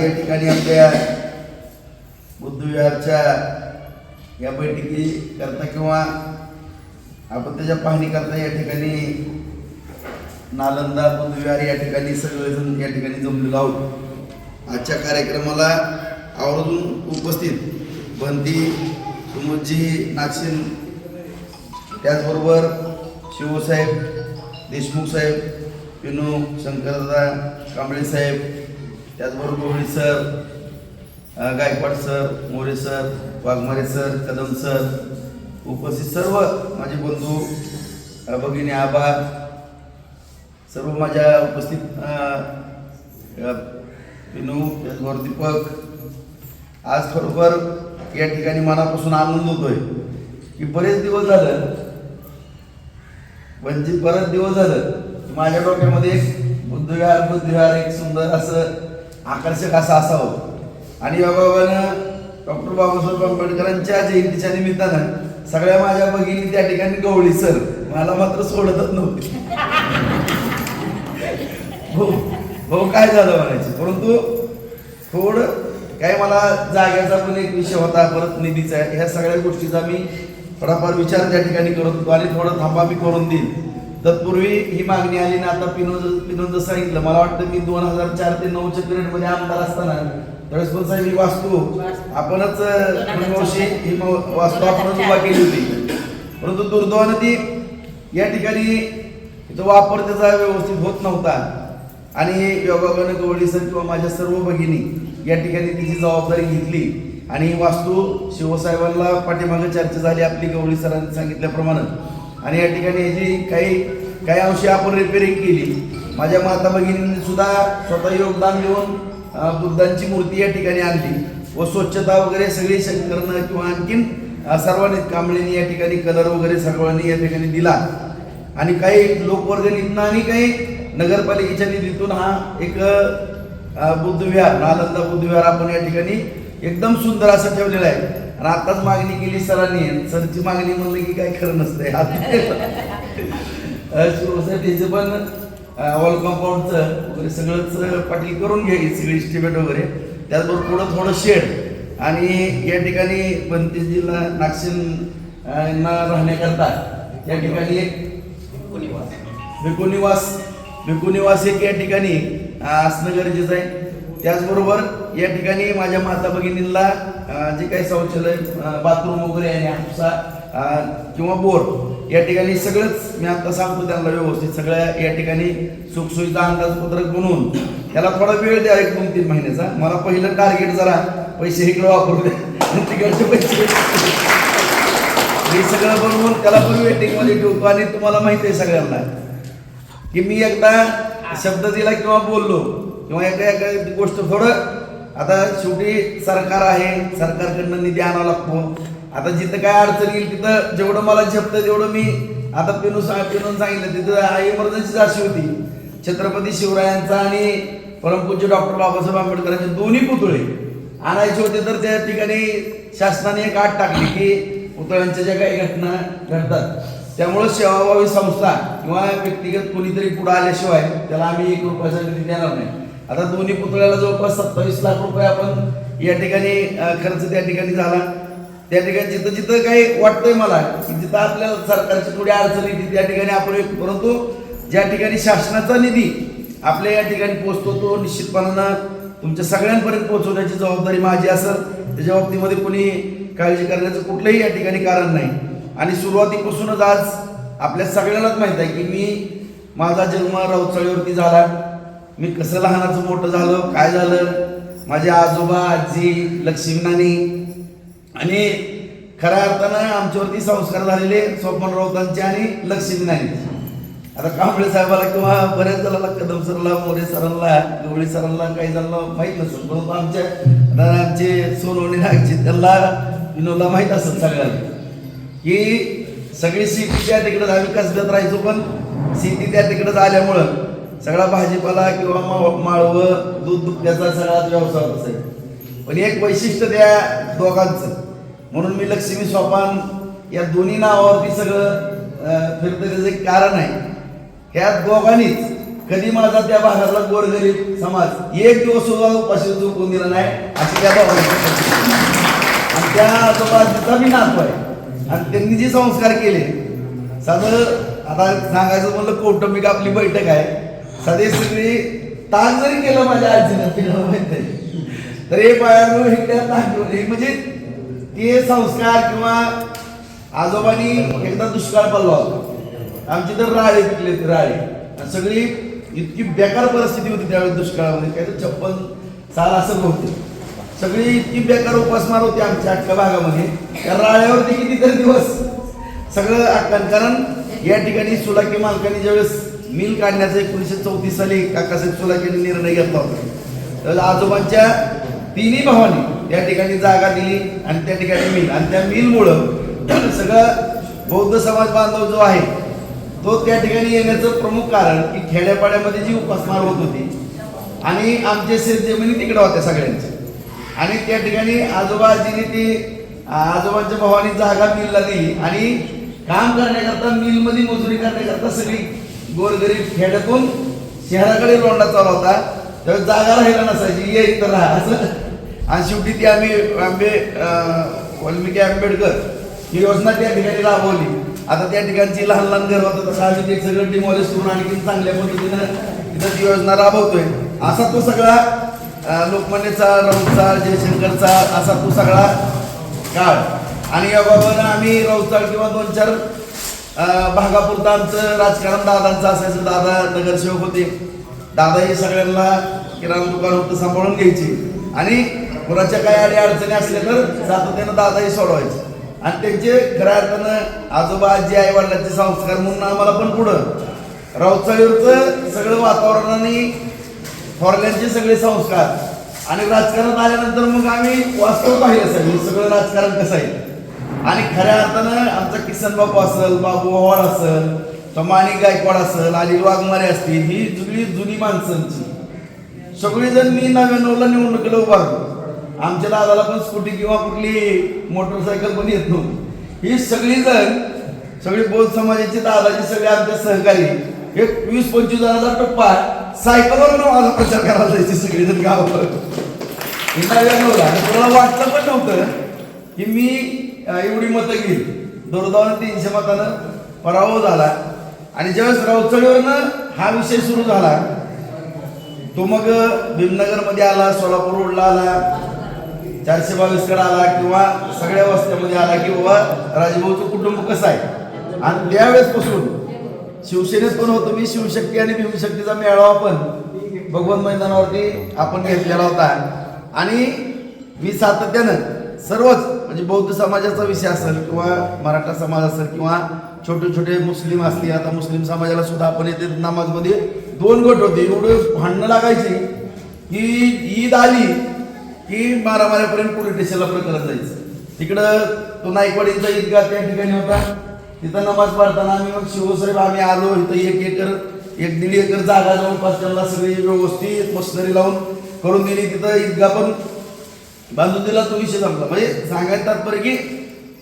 या ठिकाणी आपल्या बुद्धविहारच्या या बैठकी करता किंवा आपण त्याच्या पाहणी करता या ठिकाणी नालंदा बुद्धविहार या ठिकाणी सगळेजण या ठिकाणी जमलेलो आहोत. आजच्या कार्यक्रमाला आवर्जून उपस्थित बंदी सुमोदजी नागसिन त्याचबरोबर शिवसाहेब देशमुख साहेब पिनू शंकरदा कांबळे साहेब त्याचबरोबर sir Gaikwad sir More sir Waghmare sir Kadam sir उपस्थित सर्व माझे बंधू भगिनी आबा सर्व माझ्या उपस्थित अ, पिनू त्याचबरोबर दीपक. आज खरोखर या ठिकाणी मनापासून आनंद होतोय की बरेच दिवस झालं म्हणजे बरेच दिवस झालं माझ्या डोक्यामध्ये एक बुद्धविहार बुद्धविहार एक सुंदर असं आकर्षक असं असावं. आणि बाबानं डॉक्टर बाबासाहेब आंबेडकरांच्या जयंतीच्या निमित्तानं सगळ्या माझ्या भगिनी त्या ठिकाणी गवळी सर. मला मात्र सोडतच नव्हते. हो हो काय झालं म्हणायचं? परंतु थोडं काय मला जाग्याचा पण एक विषय होता परत निधीचा. आहे ह्या सगळ्या गोष्टीचा मी थोडाफार विचार त्या ठिकाणी करत होतो आणि थोडं थांबा मी करून देईन. तत्पूर्वी ही मागणी आली ना आता पिनोद पिनोद सांगितलं. मला वाटतं मी दोन हजार चार ते नऊच्या पिरियडमध्ये आमदार असताना त्यावेळेस पण साहेब ही वास्तू आपणच मावशी ही म- वास्तू आपणच उभा केली होती. परंतु दुर्दैवानं ती या ठिकाणी इथं वापर त्याचा व्यवस्थित होत नव्हता. आणि योगायोगानं गवळी सर किंवा माझ्या सर्व भगिनी या ठिकाणी तिची जबाबदारी घेतली. आणि ही वास्तू शिवसाहेबांना पाठीमागे चर्चा झाली आपली गवळी सरांनी सांगितल्याप्रमाणे. आणि या ठिकाणी याची काही काही अंशी आपण रिपेरिंग केली. माझ्या माता भगिनींनी सुद्धा स्वतः योगदान देऊन बुद्धांची मूर्ती या ठिकाणी आणली व स्वच्छता वगैरे सगळी करणं किंवा आणखीन सर्वांनी कांबळेनी या ठिकाणी कलर वगैरे सर्वांनी या ठिकाणी दिला. आणि काही लोकवर्गणीतनं आणि काही नगरपालिकेच्या निधीतून हा एक बुद्धविहार नालंदा बुद्धविहार आपण या ठिकाणी एकदम सुंदर असं ठेवलेलं आहे. आणि आताच मागणी केली सरांनी. सरची मागणी म्हणलं की काही खरं नसतंय. त्याचं पण. वॉल कंपाऊंडचं वगैरे सगळंच पाटील करून घ्यायची सगळी इस्टिमेट वगैरे. त्याचबरोबर पुढं थोडं शेड आणि या ठिकाणी बंतीजीला नागसिन राहण्याकरता या ठिकाणी एक भिकुनिवास भिकुनिवास एक या ठिकाणी असणं गरजेचं आहे. त्याचबरोबर या ठिकाणी माझ्या माता भगिनींना जे काही शौचालय बाथरूम वगैरे आणि हापसा किंवा बोर या ठिकाणी सगळंच मी आता सांगतो त्यांना व्यवस्थित. सगळ्या या ठिकाणी सुखसोयीचा अंदाजपत्रक बनवून त्याला थोडा वेळ द्या एक दोन तीन महिन्याचा. मला पहिलं टार्गेट जरा पैसे इकडे वापरू द्या. तिकडचे पैसे हे सगळं बनवून त्याला पण वेटिंगमध्ये ठेवतो आणि तुम्हाला माहिती आहे सगळ्यांना. की मी एकदा शब्द दिला किंवा बोललो किंवा एका एका गोष्ट थोडं. आता शेवटी सरकार आहे सरकारकडनं निधी आणावा लागतो. आता जिथं काय अडचण येईल तिथं जेवढं मला झेपतं तेवढं मी आता पेनू पेनून सांगितलं तिथं इमर्जन्सी अशी होती. छत्रपती शिवरायांचा आणि परमपूज्य डॉक्टर बाबासाहेब आंबेडकरांचे दोन्ही पुतळे आणायचे होते तर त्या ठिकाणी शासनाने एक आठ टाकली की पुतळ्यांच्या ज्या काही घटना घडतात त्यामुळं सेवाभावी संस्था किंवा व्यक्तिगत कोणीतरी पुढे आल्याशिवाय त्याला आम्ही एक रुपयाचा निधी देणार नाही. आता दोन्ही पुतळ्याला जवळपास सत्तावीस लाख रुपये आपण या ठिकाणी खर्च त्या ठिकाणी झाला. त्या ठिकाणी जिथं जिथं काही वाटतंय मला की जिथं आपल्याला सरकारची थोडी अडचण येते त्या ठिकाणी आपण परंतु ज्या ठिकाणी शासनाचा निधी आपल्या या ठिकाणी पोहोचतो तो निश्चितपणानं तुमच्या सगळ्यांपर्यंत पोहोचवण्याची जबाबदारी माझी असेल. त्याच्या बाबतीमध्ये कोणी काळजी करण्याचं कुठलंही या ठिकाणी कारण नाही. आणि सुरुवातीपासूनच आज आपल्या सगळ्यांनाच माहीत आहे की मी माझा जन्म रवचाळीवरती झाला. मी कसं लहानाचं मोठं झालो काय झालं? माझे आजोबा आजी लक्ष्मीनानी आणि खऱ्या अर्थानं आमच्यावरती संस्कार झालेले स्वप्न राऊतांचे आणि लक्ष्मीनानी. आता कांबळे साहेबाला किंवा बऱ्याच जणांना कदम सरला मोरे सरांना गवळी सरांना काही जणांना माहीत नसेल परंतु आमच्या आमचे सोनवणे नागचे त्यांना विनोदला माहीत असत सगळ्यांना. की सगळी शेती त्या तिकडं आम्ही कसब्यात राहायचो पण शेती त्या तिकडं आल्यामुळं सगळा भाजीपाला किंवा मा- माळवं दूध दुभत्याचा सगळा व्यवसाय असेल पण एक वैशिष्ट्य त्या दोघांचं. म्हणून मी लक्ष्मी सोपान या दोन्ही नावावरती सगळं फिरतं एक कारण आहे. ह्या दोघांनीच कधी माझा त्या भागातला गोरगरीब समाज एक दिवस सुद्धा उपाशी चुकून दिला नाही अशी त्या आणि त्या आजोबाचा मी नातू आहे. आणि त्यांनी जे संस्कार केले साधं आता सांगायचं म्हणलं कौटुंबिक आपली बैठक आहे. साधी सगळी ताण जरी केलं माझ्या आजीनं तिला माहीत नाही. तर हे पायावर इकडे ताक हे म्हणजे ते संस्कार किंवा आजोबांनी एकदा दुष्काळ पडला होता. आमची तर राळे पिकले राळे. सगळी इतकी बेकार परिस्थिती होती त्यावेळेस दुष्काळामध्ये. काय तर छप्पन साल असं होते सगळी इतकी बेकार उपासमार होती आमच्या अख्ख्या भागामध्ये. त्या राळ्यावरती कितीतरी दिवस सगळं कारण या ठिकाणी सुलाकी मालकांनी ज्यावेळेस मिल काढण्याचा एकोणीसशे चौतीस साली काकासाहेब सुलाकीने निर्णय घेतला होता. तर आजोबांच्या तिन्ही भावांनी त्या ठिकाणी जागा दिली आणि त्या ठिकाणी मिल. आणि त्या मिलमुळं सगळं बौद्ध समाज बांधव जो आहे तो त्या ठिकाणी येण्याचं प्रमुख कारण की खेड्यापाड्यामध्ये जी उपासमार होत होती आणि आमचे शेतजमिनी तिकडं तिकडे होत्या सगळ्यांचे. आणि त्या ठिकाणी आजोबाजीने ती आजोबांच्या भावानी जागा मिलला दिली आणि काम करण्याकरता मिलमध्ये मजुरी करण्याकरता सगळी गोरगरीब खेड्यातून शहराकडे लोंडा चालू होता. त्यावेळेस जागा राहिला नसायची. ये इथं राहा. असं. आणि शेवटी ती आम्ही आंबे वाल्मिकी आंबेडकर ही योजना त्या ठिकाणी राबवली. आता त्या ठिकाणची लहान लहान घर होतं तसं आम्ही ते सगळं डिमॉलिश करून आणखी चांगल्या पद्धतीनं तिथं ती योजना राबवतोय. असा तो सगळा लोकमान्यचा रौचाळ जयशंकरचा असा तो सगळा काळ. आणि याबाबत आम्ही रौचाळ किंवा दोन चार भागापुरतं आमचं राजकारण दादांचं असायचं. दादा नगरसेवक होते. दादा हे सगळ्यांना किराणा दुकान होतं सांभाळून घ्यायचे. आणि कोणाच्या काही अडी अडचणी असल्या तर सातत्यानं दादाही सोडवायचे. आणि त्यांचे खऱ्या अर्थानं आजोबा आजी आई वडिलांचे संस्कार म्हणून आम्हाला पण पुढं. रावचाळीवरचं सगळं वातावरण आणि थोरल्यांचे सगळे संस्कार. आणि राजकारणात आल्यानंतर मग आम्ही वास्तव पाहिलं सगळं. सगळं राजकारण कसं आहे? आणि खऱ्या अर्थानं आमचा किसन बापू असेल बाबू ओवाळ असेल तर माणिक गायकवाड असेल अनिल वाघमारे असतील ही सगळी जुनी माणसांची. सगळेजण मी नव्याण्णवला निवडणुकीला उभा आमच्या दादाला पण स्कूटी किंवा कुठली मोटरसायकल पण येत नव्हती. ही सगळी सगळे बौद्ध समाजाचे दादाचे सगळे आमच्या सहकारी एक वीस पंचवीस जणांचा टप्पा सायकलवर माझा प्रचार करायला जायचे सगळेजण गावावर नव्याण्णवला आणि कोणाला वाटलं पण नव्हतं की मी एवढी मतं घेईल. दुर्दैवानं तीनशे मतानं पराभव झाला. आणि ज्यावेळेस रावचळीवरनं हा विषय सुरू झाला तो मग भीमनगरमध्ये आला सोलापूर रोडला आला चारशे बावीसकडे आला किंवा सगळ्या वस्त्यामध्ये आला की बाबा राजभाऊचं कुटुंब कसं आहे? आणि त्यावेळेसपासून शिवसेनेत पण होतो मी शिवशक्ती आणि भीमशक्तीचा मेळावा पण भगवंत मैदानावरती आपण घेतलेला होता. आणि मी सातत्यानं सर्वच म्हणजे बौद्ध समाजाचा विषय असेल किंवा मराठा समाज असेल किंवा छोटे छोटे मुस्लिम असले आता मुस्लिम समाजाला सुद्धा आपण येते नमाजमध्ये दोन गट होते. एवढे भांडणं लागायची की ईद आली की मारामाऱ्यापर्यंत पोलीस स्टेशनला प्रकरण जायचं. तिकडं तो नाईकवाडीचा ईदगाह त्या ठिकाणी होता. तिथं नमाज पाडताना आम्ही मग शिवसाहेब आम्ही आलो इथं एक एकर एक दीड एकर जागा जवळपास त्यांना सगळी व्यवस्थित मशनरी लावून करून दिली. तिथं ईदगाह पण बांधून दिला तो विषय संपला. म्हणजे सांगायचं तात्पर्य की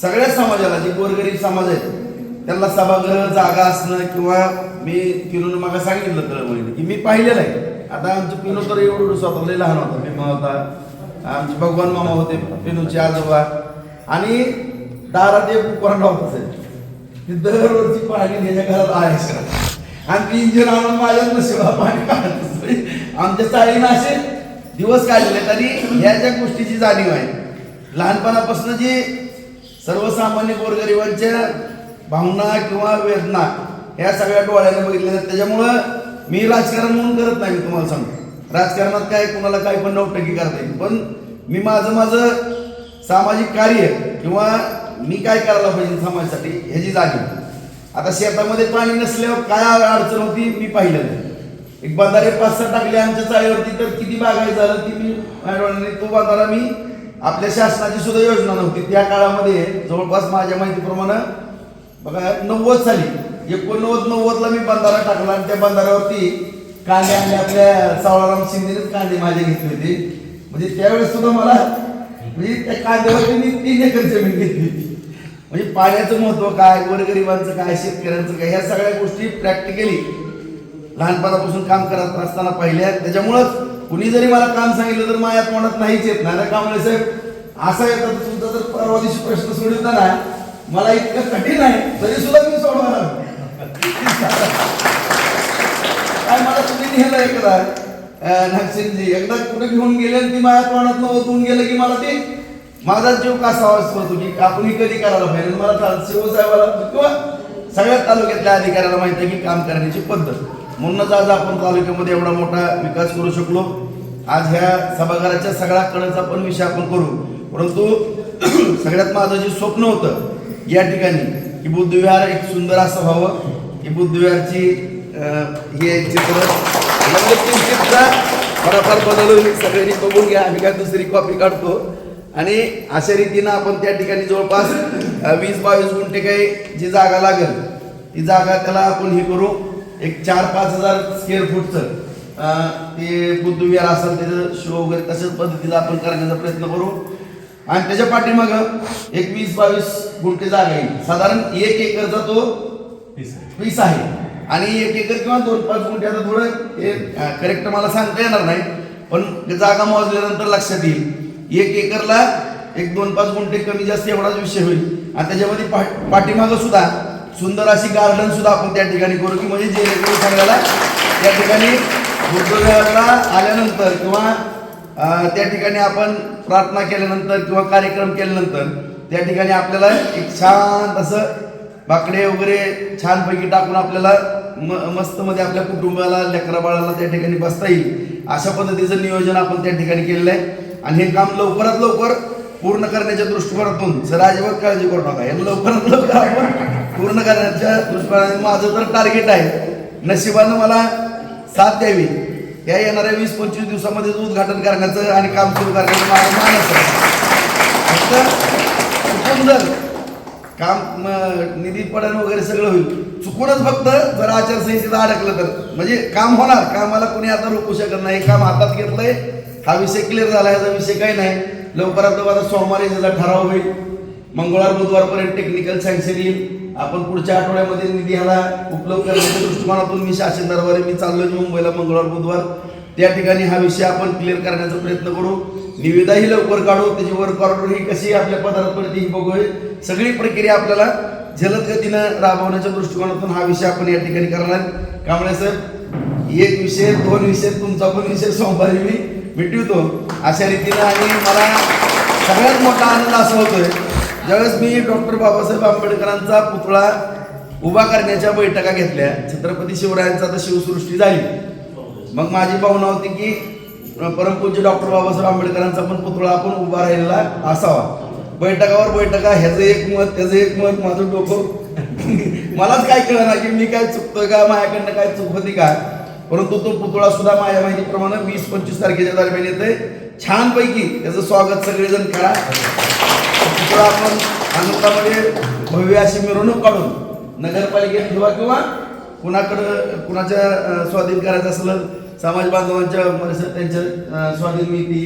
सगळ्या समाजाला जे गोरगरीब समाज आहेत त्यांना सभागृह जागा असणं किंवा मी पिनून मग सांगितलं तर म्हणजे की मी पाहिलेलं आहे. आता आमचं पिनू तर एवढं स्वतः लय लहान होता. मी होता. आमचे भगवान मामा होते पिनूचे आजोबा. आणि दारात एक उकरंडा होता साहेब. ती दररोजची पाणी त्याच्या घरात आहे आणि ती इंजिन आणून माझ्या नशिबा पाणी काढत आमच्या चाळीनं असे दिवस काढले तरी ह्या ज्या गोष्टीची जाणीव आहे. लहानपणापासून जी सर्वसामान्य गोरगरिबांच्या भावना किंवा वेदना ह्या सगळ्या डोळ्याने बघितल्या आहेत त्याच्यामुळं मी राजकारण म्हणून करत नाही मी तुम्हाला सांगतो. राजकारणात काय कुणाला काय पण नवटकी करता येईल. पण मी माझं माझं सामाजिक कार्य किंवा मी काय करायला पाहिजे समाजासाठी ह्याची जाणीव. आता शेतामध्ये पाणी नसल्यावर काय अडचण होती मी पाहिलं नाही. एक बंधारे पाच सहा टाकले आमच्या चाळीवरती तर किती बागाय झालं ती मी माझ्या तो बाजारा मी आपल्या शासनाची सुद्धा योजना नव्हती. त्या काळामध्ये जवळपास माझ्या माहितीप्रमाणे बघा नव्वद साली एकोणनव्वद नव्वदला मी बंधारा टाकला आणि त्या बंधाऱ्यावरती कांदे आणि आपल्या सावळाराम शिंदेनेच कांदे माझे घेतले होते. म्हणजे त्यावेळेस सुद्धा मला म्हणजे त्या कांद्यावरती मी तीन एकर जमीन घेतली होती. म्हणजे पाण्याचं महत्त्व काय गोरगरिबांचं काय शेतकऱ्यांचं काय ह्या सगळ्या गोष्टी प्रॅक्टिकली लहानपणापासून काम करत असताना पाहिले आहेत. त्याच्यामुळंच कुणी जरी मला काम सांगितलं तर माझ्या तोंडात नाहीच येत. नाही कांबळे साहेब असं येतं तुमचा जर परवा दिवशी प्रश्न सोडवताना मला इतकं कठीण आहे तरी सुद्धा मी सोडवणार काय मला तुम्ही नेलं एकदा नागसिंगजी एकदा कुठे घेऊन गेले आणि ती माझ्या तोंडात ओतून गेलं की मला ते माझा जीव कसा आवाज करतो की आपण कधी करायला पाहिजे? मला शिवसाहेबाला किंवा सगळ्याच तालुक्यातल्या अधिकाऱ्याला माहिती आहे की काम करण्याची पद्धत. म्हणूनच आज आपण तालुक्यामध्ये एवढा मोठा विकास करू शकलो. आज ह्या सभागाराच्या सगळ्या कडेचा पण विषय आपण करू. परंतु सगळ्यात माझं जे स्वप्न होतं या ठिकाणी की बुद्धविहार एक सुंदर असं व्हावं की बुद्धविहारची हे चित्र यामध्ये थोडाफार बदलून सगळ्यांनी बघून घ्या. आम्ही काय दुसरी कॉपी काढतो. आणि अशा रीतीनं आपण त्या ठिकाणी जवळपास वीस बावीस गुंठे काही जी जागा लागेल ती जागा त्याला आपण हे करू. एक चार पाच हजार स्क्वेअर फूटचं ते बुद्धविहार असेल त्याचं शो वगैरे तशाच पद्धतीचा आपण करण्याचा प्रयत्न करू. आणि त्याच्या पाठीमाग एक वीस बावीस गुंठे जागा येईल साधारण एक एकरचा तो वीस आहे. आणि एक एकर किंवा दोन पाच गुंठे आता थोडं हे करेक्ट मला सांगता येणार नाही पण जागा मोजल्यानंतर लक्षात येईल. एक एकरला एक दोन पाच गुंठे कमी जास्त एवढाच विषय होईल. आणि त्याच्यामध्ये पाठीमागं सुद्धा सुंदर अशी गार्डन सुद्धा आपण त्या ठिकाणी करू की म्हणजे जेणेकरून सगळ्याला त्या ठिकाणी बुद्धविहाराला आल्यानंतर किंवा त्या ठिकाणी आपण प्रार्थना केल्यानंतर किंवा कार्यक्रम केल्यानंतर त्या ठिकाणी आपल्याला एक छान असं बाकडे वगैरे छानपैकी टाकून आपल्याला म मस्त मध्ये आपल्या कुटुंबाला लेकरा बाळाला त्या ठिकाणी बसता येईल. अशा पद्धतीचं नियोजन आपण त्या ठिकाणी केलेलं आहे. आणि हे काम लवकरात लवकर पूर्ण करण्याच्या दृष्टिकोनातून सर अजिबात काळजी करू नका. हे लवकरात लवकर आपण पूर्ण करण्याच्या दृष्टीने माझं तर टार्गेट आहे. नशिबानं मला साथ द्यावी. या येणाऱ्या वीस पंचवीस दिवसामध्ये उद्घाटन करण्याचं आणि काम सुरू करण्याचं माझं मानस आहे. फक्त चुकून जर काम निधी पडण वगैरे सगळं होईल. चुकूनच फक्त जर आचारसंहितेचं अडकलं तर. म्हणजे काम होणार. कामाला कोणी आता रोखू शकत नाही. काम हातात घेतलंय. हा विषय क्लिअर झाला. याचा विषय काही नाही. लवकरात लवकर आता सोमवारी त्याचा ठराव होईल. मंगळवार बुधवारपर्यंत टेक्निकल सँक्शन येईल. आपण पुढच्या आठवड्यामध्ये निधी ह्याला उपलब्ध करण्याच्या दृष्टिकोनातून मी शासन दरबारी मी चाललोय मुंबईला मंगळवार बुधवार. त्या ठिकाणी हा विषय आपण क्लिअर करण्याचा प्रयत्न करू. निविदाही लवकर काढू त्याची वर्क ऑर्डर ही कशी आपल्या पदार्थ पडते ही बघूया. सगळी प्रक्रिया आपल्याला जलद गतीनं राबवण्याच्या दृष्टिकोनातून हा विषय आपण या ठिकाणी करणार कांबळे साहेब एक विषय दोन विषय तुमचा पण विषय सोमवारी मी भेटवतो अशा रीतीनं आणि मला सगळ्यात मोठा आनंद असा होतोय ज्यावेळेस मी डॉक्टर बाबासाहेब आंबेडकरांचा पुतळा उभा करण्याच्या बैठका घेतल्या छत्रपती शिवरायांचा तर शिवसृष्टी झाली. मग माझी भावना होती की परमपूज्य डॉक्टर बाबासाहेब आंबेडकरांचा पण पुतळा आपण उभा राहिलेला असावा. बैठकावर बैठका ह्याचं एक मत त्याचं एक मत माझं डोकं. मलाच काय कळलं ना की मी काय चुकतोय का माझ्याकडनं काय चूक होती का. परंतु तो पुतळा सुद्धा माझ्या माहितीप्रमाणे वीस पंचवीस तारखेच्या दरम्यान येते छानपैकी त्याचं स्वागत सगळेजण करा. पुतळा आपण आनंदामध्ये भव्य अशी मिरवणूक काढून नगरपालिकेत ठेवा किंवा कुणाकडं कुणाच्या स्वाधीन करायचं असलं समाज बांधवांच्या परिसर त्यांच्या स्वाधीन मिळती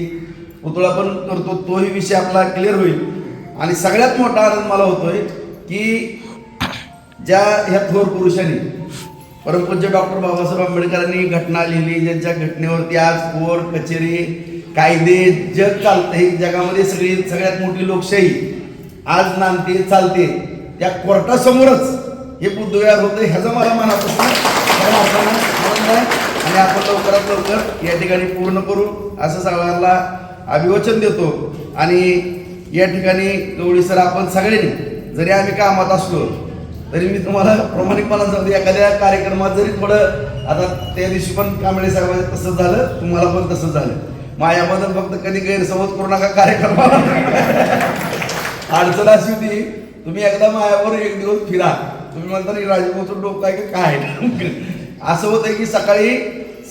पुतळा पण करतो तोही विषय आपला क्लिअर होईल. आणि सगळ्यात मोठा आनंद मला होतोय की ज्या ह्या थोर पुरुषांनी परमपूज्य डॉक्टर बाबासाहेब आंबेडकरांनी घटना लिहिली ज्यांच्या घटनेवरती आज कोर्ट कचेरी कायदे जग चालते जगामध्ये सगळी सगळ्यात मोठी लोकशाही. आज नांदते चालते. त्या कोर्टासमोरच हे बुद्धविहार होते ह्याचा मला मनापासून आनंद आहे. आणि आपण लवकरात लवकर या ठिकाणी पूर्ण करू. असं सगळ्यांना अभिवचन देतो. आणि या ठिकाणी गवळी सर आपण सगळ्यांनी जरी आम्ही कामात असलो तरी मी तुम्हाला प्रामाणिकपणा सांगतो एखाद्या कार्यक्रमात जरी थोडं आता त्या दिवशी पण कांबळे साहेबांचं तसंच झालं तुम्हाला पण तसंच झालं. माझ्याबद्दल फक्त कधी गैरसमज करू नका कार्यक्रमाला. अडचण अशी होती तुम्ही एकदा मायावर एक दिवस फिरा. तुम्ही म्हणता नाही राजभाऊचं डोकं आहे की काय? असं होतं की सकाळी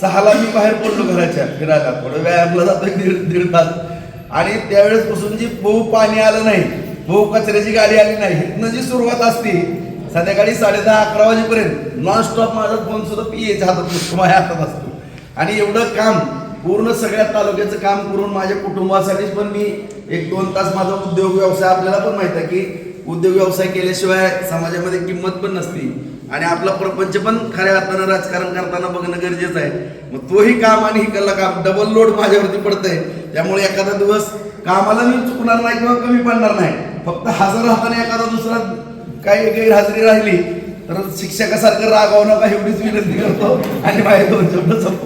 सहाला मी बाहेर पडलो घराच्या फिरायला. थोडं व्यायामला जातो दीड दीड तास. आणि त्यावेळेस पासून जी बहु पाणी आलं नाही बहु कचऱ्याची गाडी आली नाही इथनं जी सुरुवात असते संध्याकाळी साडेदहा अकरा वाजेपर्यंत नॉन स्टॉप माझा फोन सुद्धा पीएच्या हातात नसतो माझ्या हातात असतो. आणि एवढं काम पूर्ण सगळ्या तालुक्याचं काम करून माझ्या कुटुंबासाठीच पण मी एक दोन तास माझा उद्योग व्यवसाय आपल्याला पण माहीत आहे की उद्योग व्यवसाय केल्याशिवाय समाजामध्ये किंमत पण नसती. आणि आपला प्रपंच पण खऱ्या अर्थानं राजकारण करताना बघणं गरजेचं आहे. मग तोही काम आणि ही कला काम डबल लोड माझ्यावरती पडतंय. त्यामुळे एखादा दिवस कामाला मी चुकणार नाही किंवा कमी पडणार नाही. फक्त हजर राहताना एखादा दुसरा काही गैरहजेरी राहिली तर शिक्षकासारखं रागावू नका एवढीच विनंती करतो? आणि माझे दोन शब्द संपतो